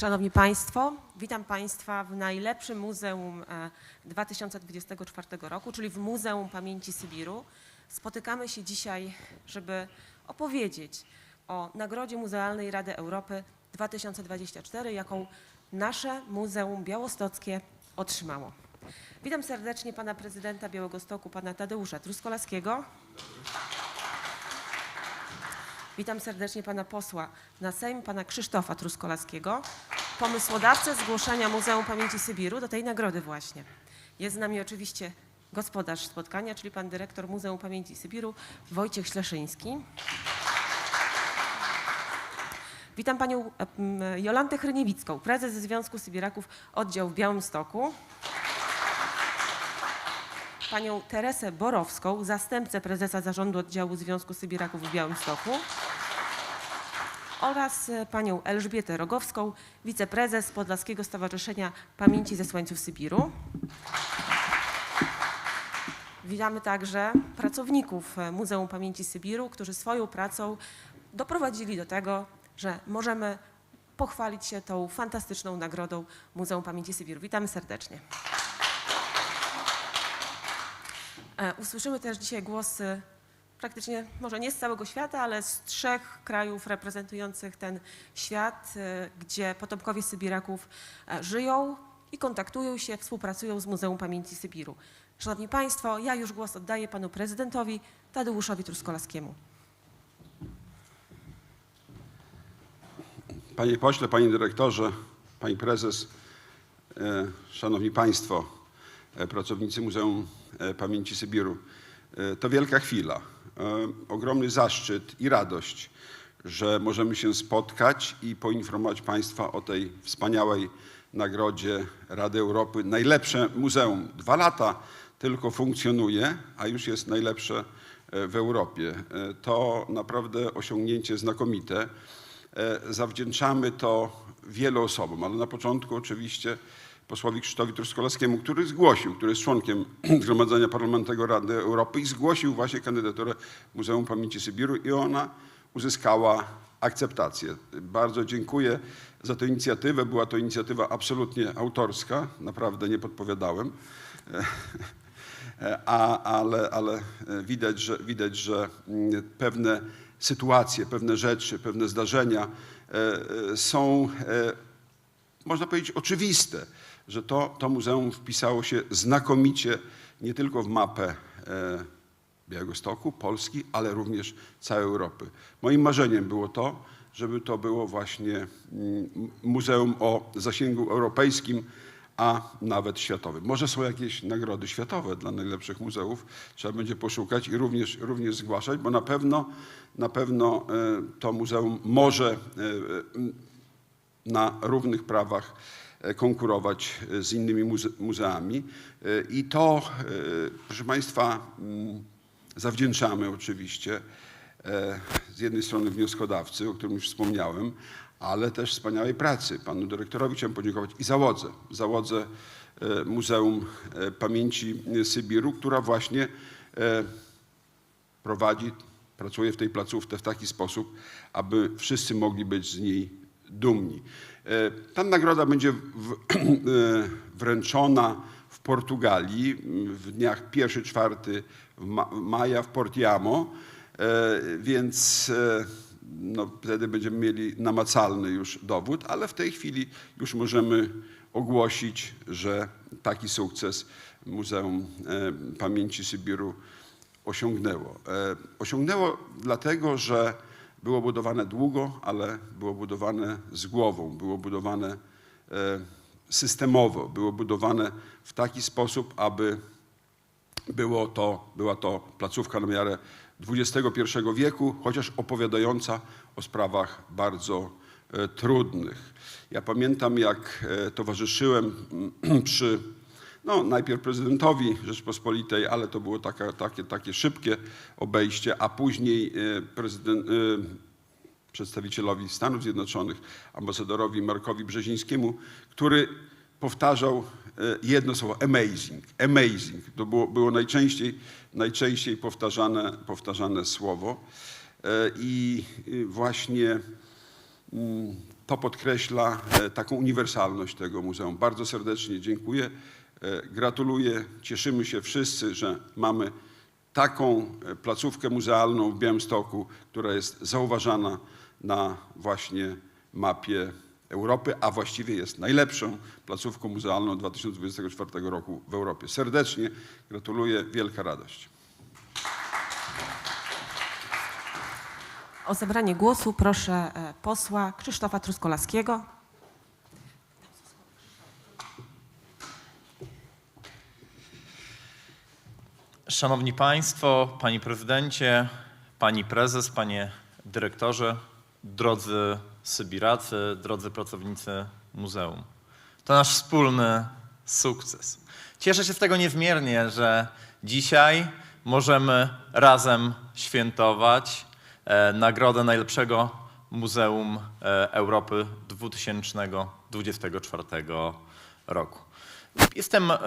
Szanowni Państwo, witam Państwa w najlepszym muzeum e, 2024 roku, czyli w Muzeum Pamięci Sybiru. Spotykamy się dzisiaj, żeby opowiedzieć o Nagrodzie Muzealnej Rady Europy 2024, jaką nasze Muzeum Białostockie otrzymało. Witam serdecznie pana prezydenta Białegostoku, pana Tadeusza Truskolaskiego. Witam serdecznie pana posła na Sejm, pana Krzysztofa Truskolaskiego, pomysłodawcę zgłoszenia Muzeum Pamięci Sybiru do tej nagrody właśnie. Jest z nami oczywiście gospodarz spotkania, czyli pan dyrektor Muzeum Pamięci Sybiru Wojciech Śleszyński. Witam panią Jolantę Hryniewicką, prezes Związku Sybiraków oddział w Białymstoku. Panią Teresę Borowską, zastępcę prezesa zarządu oddziału Związku Sybiraków w Białymstoku oraz e, panią Elżbietę Rogowską, wiceprezes Podlaskiego Stowarzyszenia Pamięci Zesłańców Sybiru. Witamy także pracowników e, Muzeum Pamięci Sybiru, którzy swoją pracą doprowadzili do tego, że możemy pochwalić się tą fantastyczną nagrodą Muzeum Pamięci Sybiru. Witamy serdecznie. E, Usłyszymy też dzisiaj głosy praktycznie, może nie z całego świata, ale z trzech krajów reprezentujących ten świat, e, gdzie potomkowie Sybiraków e, żyją i kontaktują się, współpracują z Muzeum Pamięci Sybiru. Szanowni Państwo, ja już głos oddaję panu prezydentowi Tadeuszowi Truskolaskiemu. Panie pośle, panie dyrektorze, pani prezes, e, szanowni państwo, e, pracownicy Muzeum e, Pamięci Sybiru. E, To wielka chwila, e, ogromny zaszczyt i radość, że możemy się spotkać i poinformować państwa o tej wspaniałej nagrodzie Rady Europy. Najlepsze muzeum. Dwa lata tylko funkcjonuje, a już jest najlepsze e, w Europie. E, To naprawdę osiągnięcie znakomite. E, Zawdzięczamy to wielu osobom, ale na początku oczywiście posłowi Krzysztofowi Truskolaskiemu, który zgłosił, który jest członkiem Zgromadzenia Parlamentarnego Rady Europy i zgłosił właśnie kandydaturę Muzeum Pamięci Sybiru i ona uzyskała akceptację. Bardzo dziękuję za tę inicjatywę. Była to inicjatywa absolutnie autorska, naprawdę nie podpowiadałem. A, ale, ale widać, że, widać, że mm, pewne sytuacje, pewne rzeczy, pewne zdarzenia e, e, są, e, można powiedzieć, oczywiste, że to, to muzeum wpisało się znakomicie nie tylko w mapę e, Białegostoku, Polski, ale również całej Europy. Moim marzeniem było to, żeby to było właśnie mm, muzeum o zasięgu europejskim, a nawet światowym. Może są jakieś nagrody światowe dla najlepszych muzeów, trzeba będzie poszukać i również, również zgłaszać, bo na pewno, na pewno e, to muzeum może e, na równych prawach konkurować e, z innymi muze muzeami. E, I to, e, proszę Państwa, mm, zawdzięczamy oczywiście e, z jednej strony wnioskodawcy, o którym już wspomniałem, ale też wspaniałej pracy. Panu dyrektorowi chciałem podziękować i załodze, załodze e, Muzeum e, Pamięci Sybiru, która właśnie e, prowadzi, pracuje w tej placówce w taki sposób, aby wszyscy mogli być z niej dumni. E, Ta nagroda będzie wręczona w Portugalii w dniach 1-4 ma- maja w Portiamo, e, więc e, no, wtedy będziemy mieli namacalny już dowód, ale w tej chwili już możemy ogłosić, że taki sukces Muzeum Pamięci Sybiru osiągnęło. Osiągnęło dlatego, że było budowane długo, ale było budowane z głową, było budowane e, systemowo, było budowane w taki sposób, aby było to, była to placówka na miarę XXI wieku, chociaż opowiadająca o sprawach bardzo e, trudnych. Ja pamiętam, jak e, towarzyszyłem przy no, najpierw prezydentowi Rzeczpospolitej, ale to było taka, takie, takie szybkie obejście, a później e, prezydent, e, przedstawicielowi Stanów Zjednoczonych, ambasadorowi Markowi Brzezińskiemu, który powtarzał e, jedno słowo amazing, amazing. To było, było najczęściej, najczęściej powtarzane, powtarzane słowo. I właśnie mm, to podkreśla taką uniwersalność tego muzeum. Bardzo serdecznie dziękuję, gratuluję. Cieszymy się wszyscy, że mamy taką e, placówkę muzealną w Białymstoku, która jest zauważana na właśnie mapie Europy, a właściwie jest najlepszą placówką muzealną 2024 roku w Europie. Serdecznie gratuluję, wielka radość. O zabranie głosu proszę e, posła Krzysztofa Truskolaskiego. Szanowni Państwo, Panie Prezydencie, Pani Prezes, Panie Dyrektorze, drodzy Sybiracy, drodzy pracownicy Muzeum. To nasz wspólny sukces. Cieszę się z tego niezmiernie, że dzisiaj możemy razem świętować e, Nagrodę Najlepszego Muzeum e, Europy 2024 roku. Jestem e,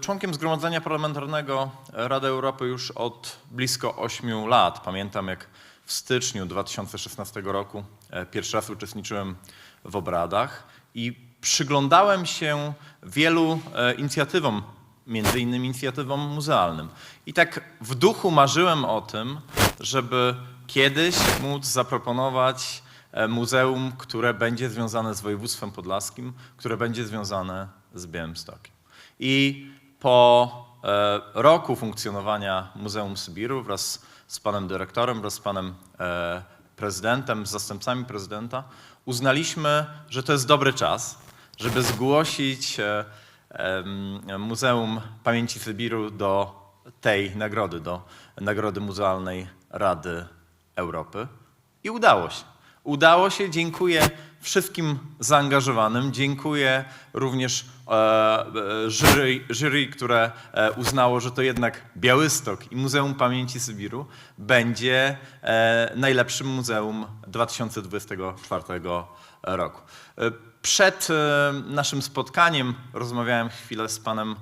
członkiem Zgromadzenia Parlamentarnego Rady Europy już od blisko 8 lat. Pamiętam, jak w styczniu 2016 roku e, pierwszy raz uczestniczyłem w obradach i przyglądałem się wielu e, inicjatywom, między innymi inicjatywom muzealnym. I tak w duchu marzyłem o tym, żeby kiedyś móc zaproponować muzeum, które będzie związane z województwem podlaskim, które będzie związane z Białymstokiem. I po e, roku funkcjonowania Muzeum Sybiru wraz z panem dyrektorem, wraz z panem e, prezydentem, z zastępcami prezydenta, uznaliśmy, że to jest dobry czas, żeby zgłosić e, Muzeum Pamięci Sybiru do tej nagrody, do Nagrody Muzealnej Rady Europy. I udało się. Udało się, dziękuję wszystkim zaangażowanym, dziękuję również e, e, jury, jury, które e, uznało, że to jednak Białystok i Muzeum Pamięci Sybiru będzie najlepszym muzeum 2024 roku. Przed naszym spotkaniem rozmawiałem chwilę z panem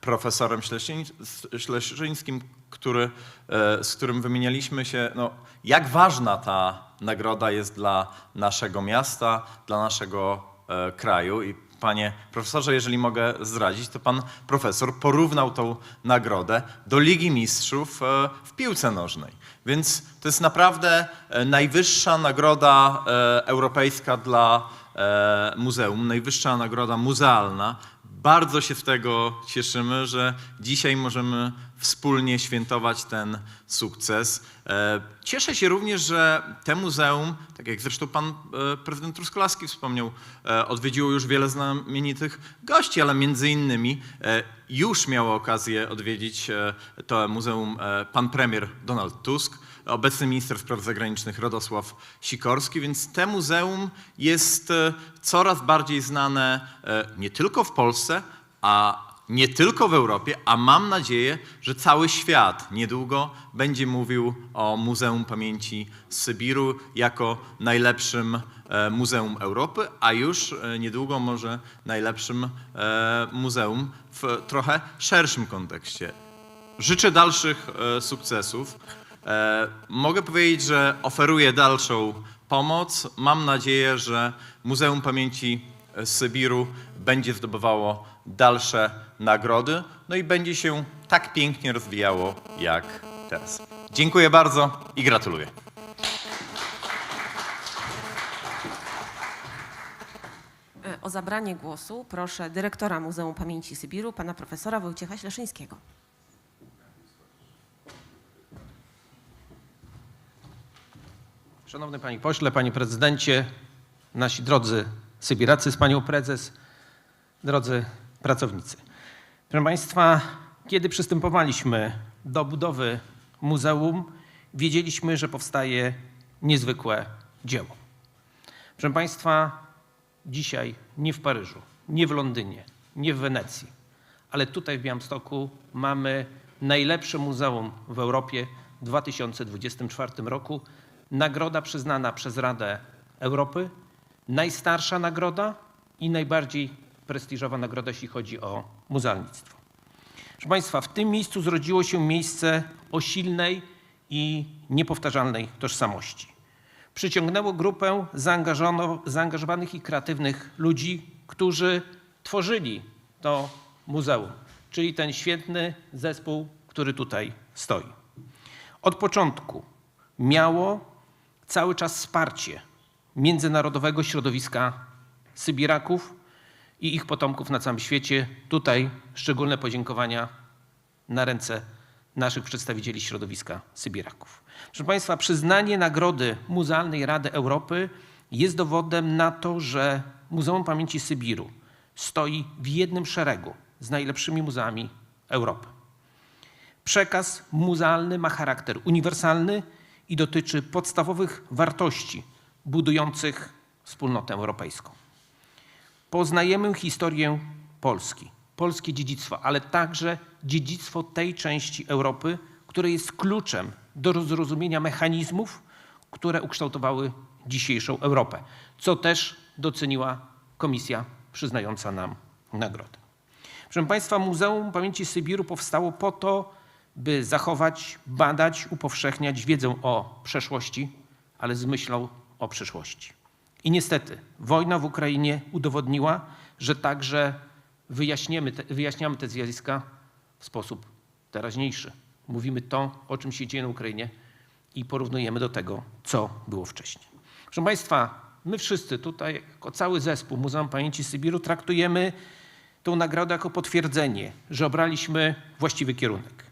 profesorem Śleszyń- Śleszyńskim, który, z którym wymienialiśmy się, no, jak ważna ta nagroda jest dla naszego miasta, dla naszego e, kraju. I panie profesorze, jeżeli mogę zdradzić, to pan profesor porównał tą nagrodę do Ligi Mistrzów e, w piłce nożnej. Więc to jest naprawdę e, najwyższa nagroda e, europejska dla muzeum, najwyższa nagroda muzealna. Bardzo się z tego cieszymy, że dzisiaj możemy wspólnie świętować ten sukces. E, Cieszę się również, że te muzeum, tak jak zresztą pan e, prezydent Truskolaski wspomniał, e, odwiedziło już wiele znamienitych gości, ale między innymi już miał okazję odwiedzić to muzeum pan premier Donald Tusk, obecny minister spraw zagranicznych Radosław Sikorski, więc te muzeum jest coraz bardziej znane nie tylko w Polsce, a nie tylko w Europie, a mam nadzieję, że cały świat niedługo będzie mówił o Muzeum Pamięci Sybiru jako najlepszym e, muzeum Europy, a już e, niedługo może najlepszym e, muzeum w trochę szerszym kontekście. Życzę dalszych sukcesów. Mogę powiedzieć, że oferuję dalszą pomoc. Mam nadzieję, że Muzeum Pamięci e, Sybiru będzie zdobywało dalsze nagrody, no i będzie się tak pięknie rozwijało jak teraz. Dziękuję bardzo i gratuluję. E, O zabranie głosu proszę dyrektora Muzeum Pamięci Sybiru, pana profesora Wojciecha Śleszyńskiego. Szanowny Panie Pośle, Panie Prezydencie, nasi drodzy Sybiracy z Panią Prezes, drodzy pracownicy. Proszę Państwa, kiedy przystępowaliśmy do budowy muzeum, wiedzieliśmy, że powstaje niezwykłe dzieło. Proszę Państwa, dzisiaj nie w Paryżu, nie w Londynie, nie w Wenecji, ale tutaj w Białymstoku mamy najlepsze muzeum w Europie w 2024 roku. Nagroda przyznana przez Radę Europy, najstarsza nagroda i najbardziej prestiżowa nagroda, jeśli chodzi o muzealnictwo. Proszę Państwa, w tym miejscu zrodziło się miejsce o silnej i niepowtarzalnej tożsamości. Przyciągnęło grupę zaangażowanych i kreatywnych ludzi, którzy tworzyli to muzeum, czyli ten świetny zespół, który tutaj stoi. Od początku miało cały czas wsparcie międzynarodowego środowiska Sybiraków i ich potomków na całym świecie. Tutaj szczególne podziękowania na ręce naszych przedstawicieli środowiska Sybiraków. Proszę Państwa, przyznanie Nagrody Muzealnej Rady Europy jest dowodem na to, że Muzeum Pamięci Sybiru stoi w jednym szeregu z najlepszymi muzeami Europy. Przekaz muzealny ma charakter uniwersalny i dotyczy podstawowych wartości budujących wspólnotę europejską. Poznajemy historię Polski, polskie dziedzictwo, ale także dziedzictwo tej części Europy, które jest kluczem do zrozumienia mechanizmów, które ukształtowały dzisiejszą Europę, co też doceniła komisja przyznająca nam nagrodę. Proszę Państwa, Muzeum Pamięci Sybiru powstało po to, by zachować, badać, upowszechniać wiedzę o przeszłości, ale z myślą o przyszłości. I niestety wojna w Ukrainie udowodniła, że także wyjaśniemy te, wyjaśniamy te zjawiska w sposób teraźniejszy. Mówimy to, o czym się dzieje na Ukrainie i porównujemy do tego, co było wcześniej. Proszę Państwa, my wszyscy tutaj, jako cały zespół Muzeum Pamięci Sybiru, traktujemy tą nagrodę jako potwierdzenie, że obraliśmy właściwy kierunek.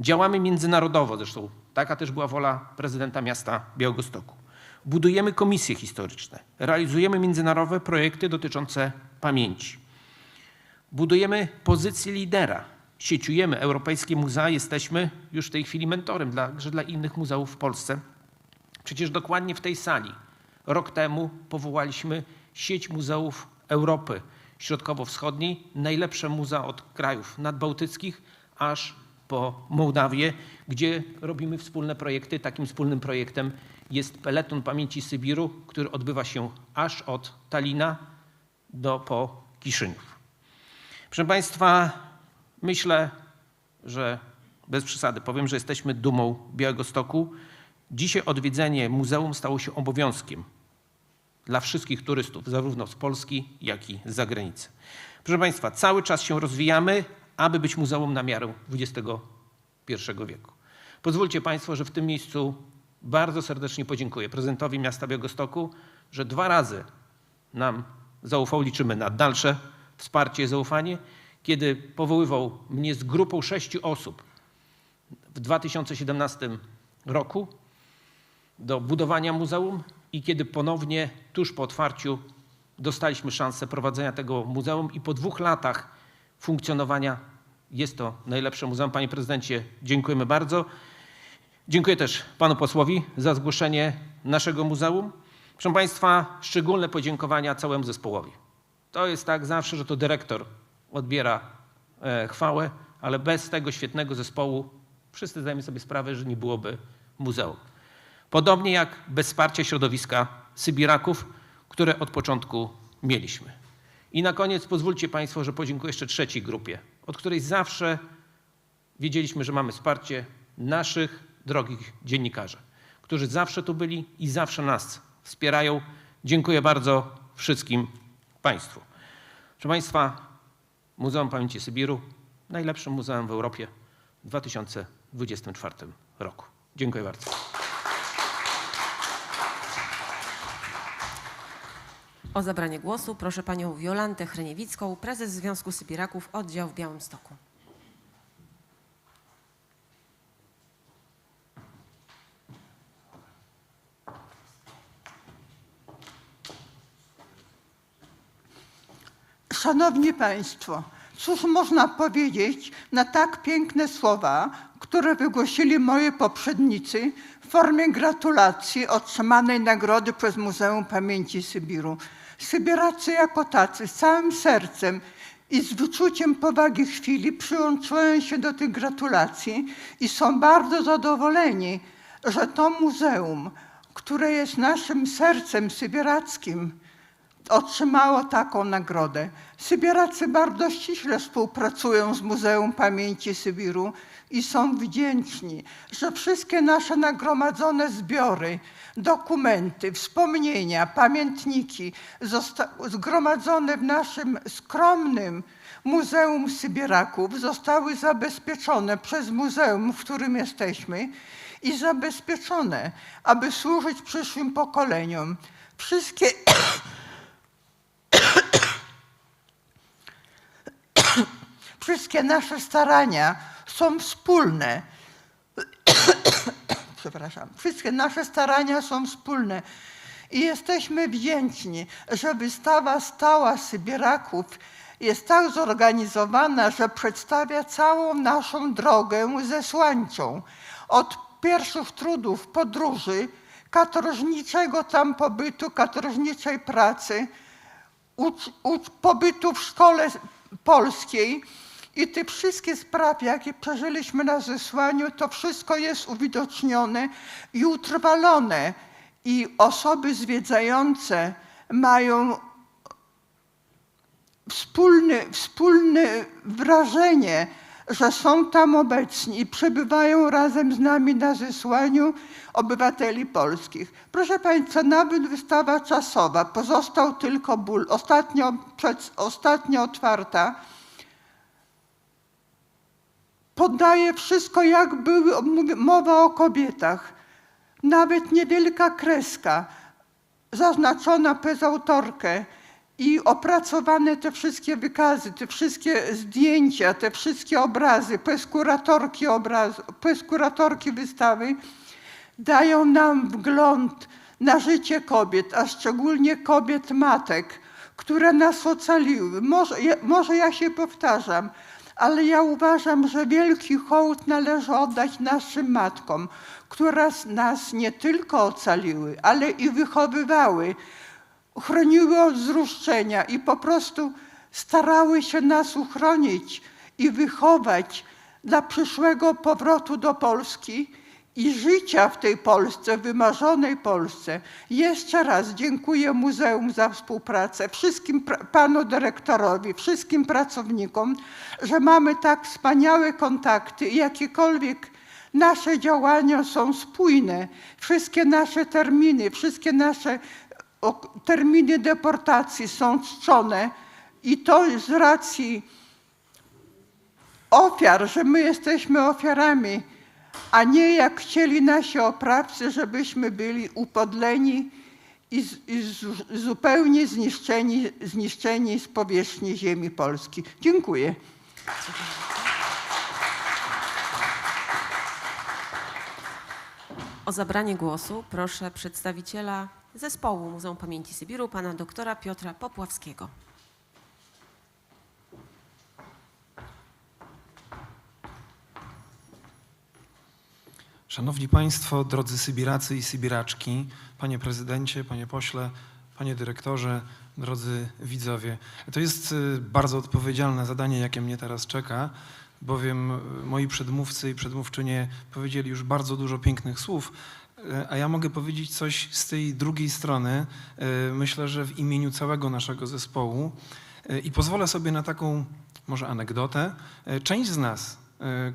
Działamy międzynarodowo, zresztą taka też była wola prezydenta miasta Białegostoku. Budujemy komisje historyczne, realizujemy międzynarodowe projekty dotyczące pamięci. Budujemy pozycję lidera, sieciujemy europejskie muzea, jesteśmy już w tej chwili mentorem także dla innych muzeów w Polsce. Przecież dokładnie w tej sali rok temu powołaliśmy sieć muzeów Europy Środkowo-Wschodniej, najlepsze muzea od krajów nadbałtyckich aż po Mołdawię, gdzie robimy wspólne projekty. Takim wspólnym projektem jest Peleton Pamięci Sybiru, który odbywa się aż od Talina do po Kiszyniów. Proszę Państwa, myślę, że bez przesady powiem, że jesteśmy dumą Białegostoku. Dzisiaj odwiedzenie muzeum stało się obowiązkiem dla wszystkich turystów, zarówno z Polski, jak i z zagranicy. Proszę Państwa, cały czas się rozwijamy, aby być muzeum na miarę XXI wieku. Pozwólcie Państwo, że w tym miejscu bardzo serdecznie podziękuję prezydentowi miasta Białegostoku, że dwa razy nam zaufał, liczymy na dalsze wsparcie i zaufanie, kiedy powoływał mnie z grupą sześciu osób w 2017 roku do budowania muzeum i kiedy ponownie tuż po otwarciu dostaliśmy szansę prowadzenia tego muzeum i po dwóch latach funkcjonowania jest to najlepsze muzeum. Panie prezydencie, dziękujemy bardzo. Dziękuję też panu posłowi za zgłoszenie naszego muzeum. Proszę państwa, szczególne podziękowania całemu zespołowi. To jest tak zawsze, że to dyrektor odbiera e, chwałę, ale bez tego świetnego zespołu wszyscy zdajemy sobie sprawę, że nie byłoby muzeum. Podobnie jak bez wsparcia środowiska Sybiraków, które od początku mieliśmy. I na koniec pozwólcie Państwo, że podziękuję jeszcze trzeciej grupie, od której zawsze wiedzieliśmy, że mamy wsparcie naszych drogich dziennikarzy, którzy zawsze tu byli i zawsze nas wspierają. Dziękuję bardzo wszystkim Państwu. Proszę Państwa, Muzeum Pamięci Sybiru, najlepszym muzeum w Europie w 2024 roku. Dziękuję bardzo. O zabranie głosu proszę panią Jolantę Hryniewicką, prezes Związku Sybiraków, oddział w Białymstoku. Szanowni Państwo, cóż można powiedzieć na tak piękne słowa, które wygłosili moi poprzednicy w formie gratulacji otrzymanej nagrody przez Muzeum Pamięci Sybiru. Sybiracy jako tacy z całym sercem i z wyczuciem powagi chwili przyłączyłem się do tych gratulacji i są bardzo zadowoleni, że to muzeum, które jest naszym sercem sybirackim, otrzymało taką nagrodę. Sybieracy bardzo ściśle współpracują z Muzeum Pamięci Sybiru i są wdzięczni, że wszystkie nasze nagromadzone zbiory, dokumenty, wspomnienia, pamiętniki zgromadzone w naszym skromnym Muzeum Sybieraków zostały zabezpieczone przez muzeum, w którym jesteśmy i zabezpieczone, aby służyć przyszłym pokoleniom. Wszystkie Wszystkie nasze starania są wspólne. Przepraszam. Wszystkie nasze starania są wspólne. I jesteśmy wdzięczni, że wystawa stała Sybieraków jest tak zorganizowana, że przedstawia całą naszą drogę zesłańczą. Od pierwszych trudów podróży, katorżniczego tam pobytu, katorżniczej pracy, ucz, pobytu w szkole polskiej i te wszystkie sprawy, jakie przeżyliśmy na zesłaniu, to wszystko jest uwidocznione i utrwalone. I osoby zwiedzające mają wspólne, wspólne wrażenie, że są tam obecni i przebywają razem z nami na zesłaniu obywateli polskich. Proszę Państwa, nawet wystawa czasowa, pozostał tylko ból, ostatnio, przed, ostatnio otwarta, podaje wszystko, jak były, mowa o kobietach. Nawet niewielka kreska zaznaczona przez autorkę i opracowane te wszystkie wykazy, te wszystkie zdjęcia, te wszystkie obrazy, przez kuratorki, obrazu, przez kuratorki wystawy dają nam wgląd na życie kobiet, a szczególnie kobiet matek, które nas ocaliły. Może, może ja się powtarzam, ale ja uważam, że wielki hołd należy oddać naszym matkom, które nas nie tylko ocaliły, ale i wychowywały, chroniły od zruszczenia i po prostu starały się nas uchronić i wychować dla przyszłego powrotu do Polski i życia w tej Polsce, wymarzonej Polsce. Jeszcze raz dziękuję Muzeum za współpracę, wszystkim panu dyrektorowi, wszystkim pracownikom, że mamy tak wspaniałe kontakty i jakiekolwiek nasze działania są spójne. Wszystkie nasze terminy, wszystkie nasze terminy deportacji są czczone i to z racji ofiar, że my jesteśmy ofiarami, a nie jak chcieli nasi oprawcy, żebyśmy byli upodleni i, z, i z, zupełnie zniszczeni, zniszczeni z powierzchni ziemi Polski. Dziękuję. O zabranie głosu proszę przedstawiciela zespołu Muzeum Pamięci Sybiru, pana doktora Piotra Popławskiego. Szanowni Państwo, drodzy Sybiracy i Sybiraczki, Panie Prezydencie, Panie Pośle, Panie Dyrektorze, drodzy widzowie. To jest y, bardzo odpowiedzialne zadanie, jakie mnie teraz czeka, bowiem y, moi przedmówcy i przedmówczynie powiedzieli już bardzo dużo pięknych słów, y, a ja mogę powiedzieć coś z tej drugiej strony, myślę, że w imieniu całego naszego zespołu i pozwolę sobie na taką może anegdotę. Część z nas,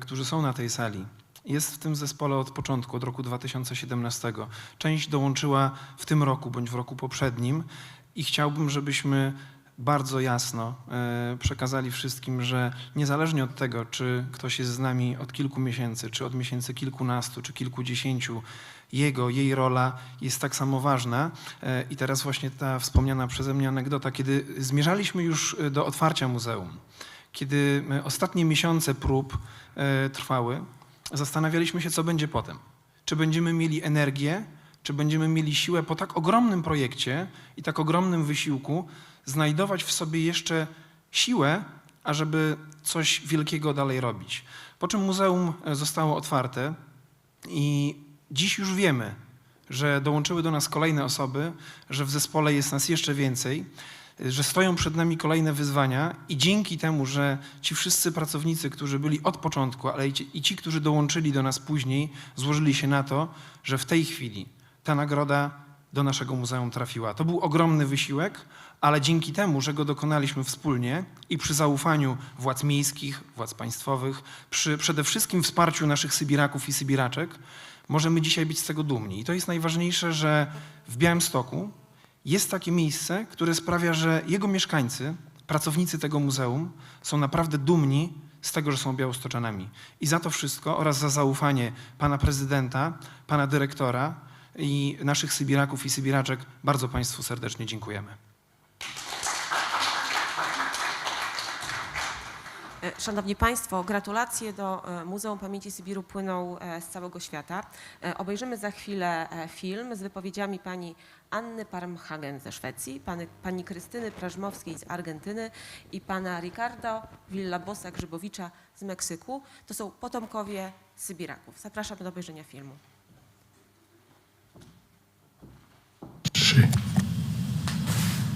którzy są na tej sali, jest w tym zespole od początku, od roku 2017. Część dołączyła w tym roku bądź w roku poprzednim i chciałbym, żebyśmy bardzo jasno e, przekazali wszystkim, że niezależnie od tego, czy ktoś jest z nami od kilku miesięcy, czy od miesięcy kilkunastu, czy kilkudziesięciu, jego, jej rola jest tak samo ważna. E, I teraz właśnie ta wspomniana przeze mnie anegdota, kiedy zmierzaliśmy już e, do otwarcia muzeum, kiedy ostatnie miesiące prób trwały, zastanawialiśmy się, co będzie potem. Czy będziemy mieli energię, czy będziemy mieli siłę po tak ogromnym projekcie i tak ogromnym wysiłku znajdować w sobie jeszcze siłę, ażeby coś wielkiego dalej robić. Po czym muzeum e, zostało otwarte i dziś już wiemy, że dołączyły do nas kolejne osoby, że w zespole jest nas jeszcze więcej, że stoją przed nami kolejne wyzwania i dzięki temu, że ci wszyscy pracownicy, którzy byli od początku, ale i ci, i ci, którzy dołączyli do nas później, złożyli się na to, że w tej chwili ta nagroda do naszego muzeum trafiła. To był ogromny wysiłek, ale dzięki temu, że go dokonaliśmy wspólnie i przy zaufaniu władz miejskich, władz państwowych, przy przede wszystkim wsparciu naszych Sybiraków i Sybiraczek, możemy dzisiaj być z tego dumni. I to jest najważniejsze, że w Białymstoku jest takie miejsce, które sprawia, że jego mieszkańcy, pracownicy tego muzeum są naprawdę dumni z tego, że są białostoczanami. I za to wszystko oraz za zaufanie pana prezydenta, pana dyrektora i naszych Sybiraków i Sybiraczek bardzo Państwu serdecznie dziękujemy. Szanowni Państwo, gratulacje do e, Muzeum Pamięci Sybiru płyną e, z całego świata. E, Obejrzymy za chwilę e, film z wypowiedziami pani Anny Parmhagen ze Szwecji, pani, pani Krystyny Prażmowskiej z Argentyny i pana Ricardo Villabosa Grzybowicza z Meksyku. To są potomkowie Sybiraków. Zapraszam do obejrzenia filmu.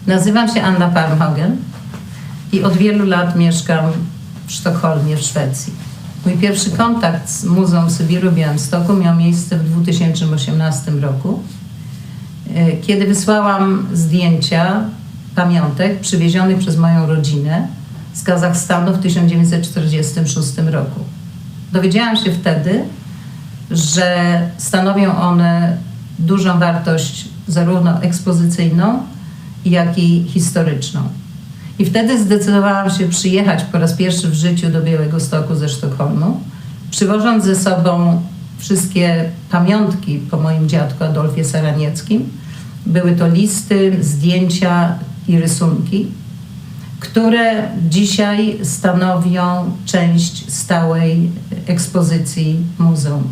Nazywam się Anna Parmhagen i od wielu lat mieszkam w Sztokholmie w Szwecji. Mój pierwszy kontakt z Muzeum Sybiru w Białymstoku miał miejsce w 2018 roku, e, kiedy wysłałam zdjęcia pamiątek przywiezionych przez moją rodzinę z Kazachstanu w 1946 roku. Dowiedziałam się wtedy, że stanowią one dużą wartość zarówno ekspozycyjną, jak i historyczną. I wtedy zdecydowałam się przyjechać po raz pierwszy w życiu do Białego Stoku ze Sztokholmu, przywożąc ze sobą wszystkie pamiątki po moim dziadku Adolfie Saranieckim. Były to listy, zdjęcia i rysunki, które dzisiaj stanowią część stałej ekspozycji muzeum.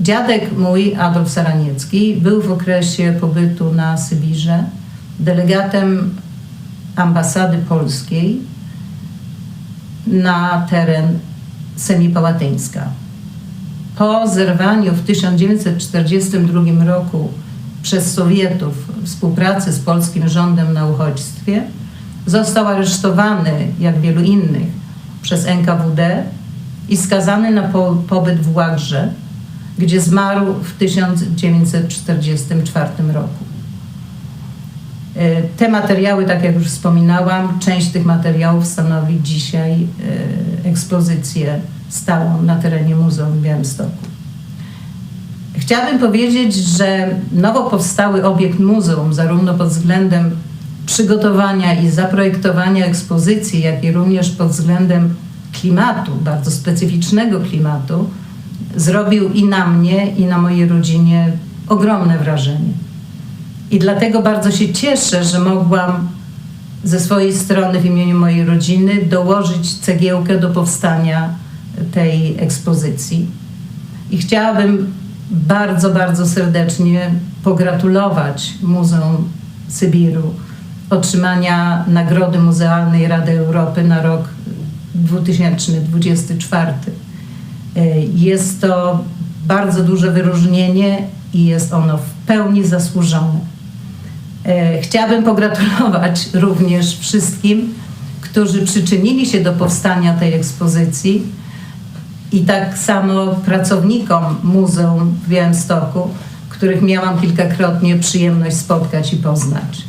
Dziadek mój, Adolf Saraniecki, był w okresie pobytu na Sybirze delegatem ambasady polskiej na teren Semipałatyńska. Po zerwaniu w 1942 roku przez Sowietów współpracy z polskim rządem na uchodźstwie został aresztowany, jak wielu innych, przez NKWD i skazany na po, pobyt w Łagrze, gdzie zmarł w 1944 roku. E, Te materiały, tak jak już wspominałam, część tych materiałów stanowi dzisiaj e, ekspozycję stałą na terenie Muzeum w Białymstoku. Chciałabym powiedzieć, że nowo powstały obiekt muzeum, zarówno pod względem przygotowania i zaprojektowania ekspozycji, jak i również pod względem klimatu, bardzo specyficznego klimatu, zrobił i na mnie, i na mojej rodzinie ogromne wrażenie. I dlatego bardzo się cieszę, że mogłam ze swojej strony w imieniu mojej rodziny dołożyć cegiełkę do powstania tej ekspozycji. I chciałabym bardzo, bardzo serdecznie pogratulować Muzeum Sybiru otrzymania Nagrody Muzealnej Rady Europy na rok 2024. Jest to bardzo duże wyróżnienie i jest ono w pełni zasłużone. E, Chciałabym pogratulować również wszystkim, którzy przyczynili się do powstania tej ekspozycji i tak samo pracownikom Muzeum w Białymstoku, których miałam kilkakrotnie przyjemność spotkać i poznać.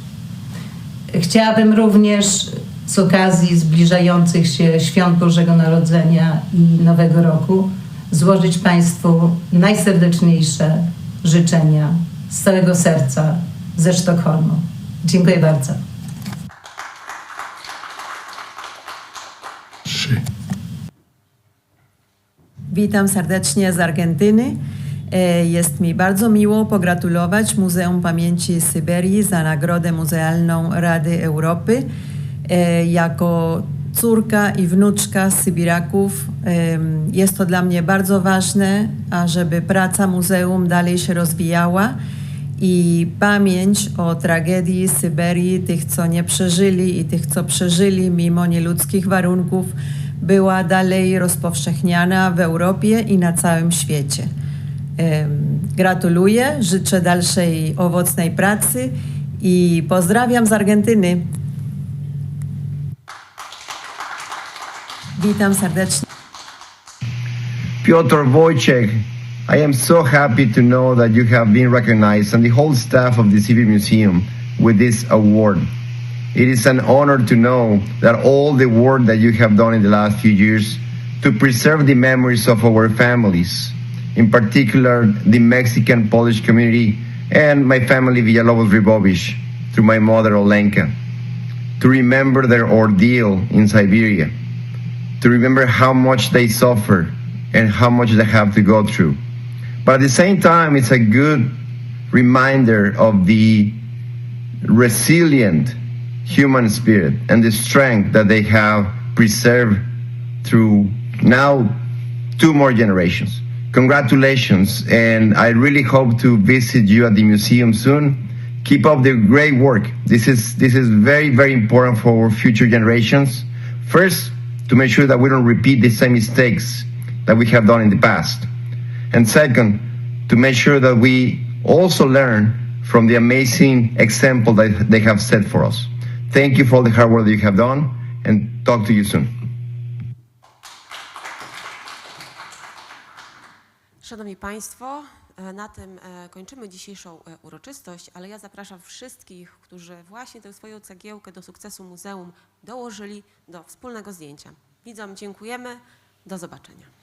Chciałabym również z okazji zbliżających się świąt Bożego Narodzenia i Nowego Roku złożyć Państwu najserdeczniejsze życzenia z całego serca ze Sztokholmu. Dziękuję bardzo. Witam serdecznie z Argentyny. E, Jest mi bardzo miło pogratulować Muzeum Pamięci Syberii za Nagrodę Muzealną Rady Europy. E, Jako córka i wnuczka Sybiraków em, jest to dla mnie bardzo ważne, ażeby praca muzeum dalej się rozwijała i pamięć o tragedii Syberii, tych, co nie przeżyli i tych, co przeżyli mimo nieludzkich warunków, była dalej rozpowszechniana w Europie i na całym świecie. Gratuluję, życzę dalszej owocnej pracy i pozdrawiam z Argentyny. Witam serdecznie. Piotr Wojciech, I am so happy to know that you have been recognized and the whole staff of the Civil Museum with this award. It is an honor to know that all the work that you have done in the last few years to preserve the memories of our families, in particular the Mexican Polish community and my family Villalobos Rybovich through my mother Olenka, to remember their ordeal in Siberia, to remember how much they suffer and how much they have to go through. But at the same time, it's a good reminder of the resilient human spirit and the strength that they have preserved through now two more generations. Congratulations, and I really hope to visit you at the museum soon. Keep up the great work. This is this is very very important for future generations. First, to make sure that we don't repeat the same mistakes that we have done in the past. And second, to make sure that we also learn from the amazing example that they have set for us. Thank you for all the hard work that you have done, and talk to you soon. Szanowni Państwo, e, na tym e, kończymy dzisiejszą e, uroczystość, ale ja zapraszam wszystkich, którzy właśnie tę swoją cegiełkę do sukcesu muzeum dołożyli do wspólnego zdjęcia. Widzom dziękujemy. Do zobaczenia.